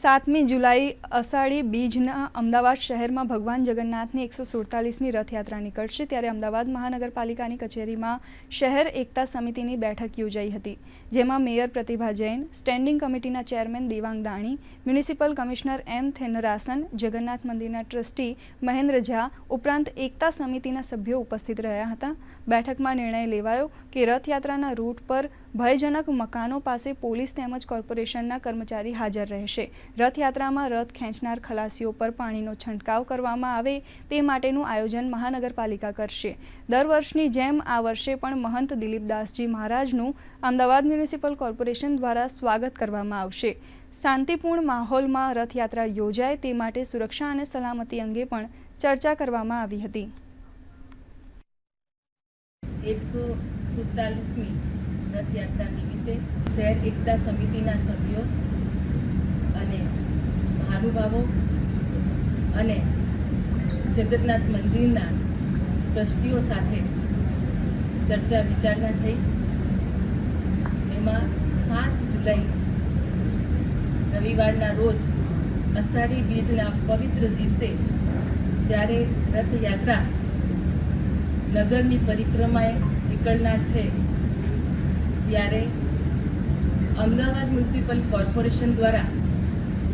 સાતમી જુલાઈ અષાઢી બીજના અમદાવાદ શહેરમાં ભગવાન જગન્નાથની એકસો સુડતાલીસમી રથયાત્રા નીકળશે ત્યારે અમદાવાદ મહાનગરપાલિકાની કચેરીમાં શહેર એકતા સમિતિની બેઠક યોજાઈ હતી, જેમાં મેયર પ્રતિભા જૈન, સ્ટેન્ડિંગ કમિટીના chairman Devang Dani, municipal commissioner M Thennarasan, Jagannath મંદિરના ટ્રસ્ટી મહેન્દ્ર ઝા ઉપરાંત એકતા સમિતિના સભ્યો ઉપસ્થિત રહ્યા હતા. બેઠકમાં નિર્ણય લેવાયો કે રથયાત્રાના રૂટ પર ભયજનક મકાનો પાસે પોલીસ તેમજ કોર્પોરેશનના કર્મચારી હાજર રહેશે. રથયાત્રામાં રથ ખેંચનાર ખલાસીઓ પર પાણીનો છંટકાવ કરવામાં આવે તે માટેનું આયોજન મહાનગરપાલિકા કરશે. દર વર્ષની જેમ આ વર્ષે પણ મહંત દિલીપદાસજી મહારાજનું અમદાવાદ મ્યુનિસિપલ કોર્પોરેશન દ્વારા સ્વાગત કરવામાં આવશે. શાંતિપૂર્ણ માહોલમાં રથયાત્રા યોજાય તે માટે સુરક્ષા અને સલામતી અંગે પણ ચર્ચા કરવામાં આવી હતી. એકસો સુડતાલીસમી રથયાત્રા નિમિત્તે શહેર એકતા સમિતિના સભ્યો અને મહાનુભાવો અને જગન્નાથ મંદિરના ટ્રસ્ટીઓ સાથે ચર્ચા વિચારણા થઈ. એમાં સાત જુલાઈ રવિવારના રોજ અષાઢી બીજના પવિત્ર દિવસે જ્યારે રથયાત્રા નગરની પરિક્રમાએ નીકળનાર છે. ત્યારે અમદાવાદ મ્યુનિસિપલ કોર્પોરેશન દ્વારા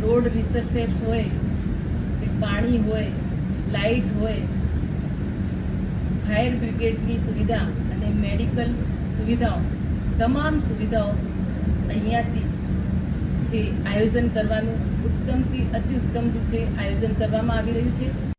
રોડ રિસરફેસ હોય, કે પાણી હોય, લાઇટ હોય, ફાયર બ્રિગેડની સુવિધા અને મેડિકલ સુવિધાઓ, તમામ સુવિધાઓ અહીંયાથી જે આયોજન કરવાનું ઉત્તમથી અતિ ઉત્તમ રીતે આયોજન કરવામાં આવી રહ્યું છે.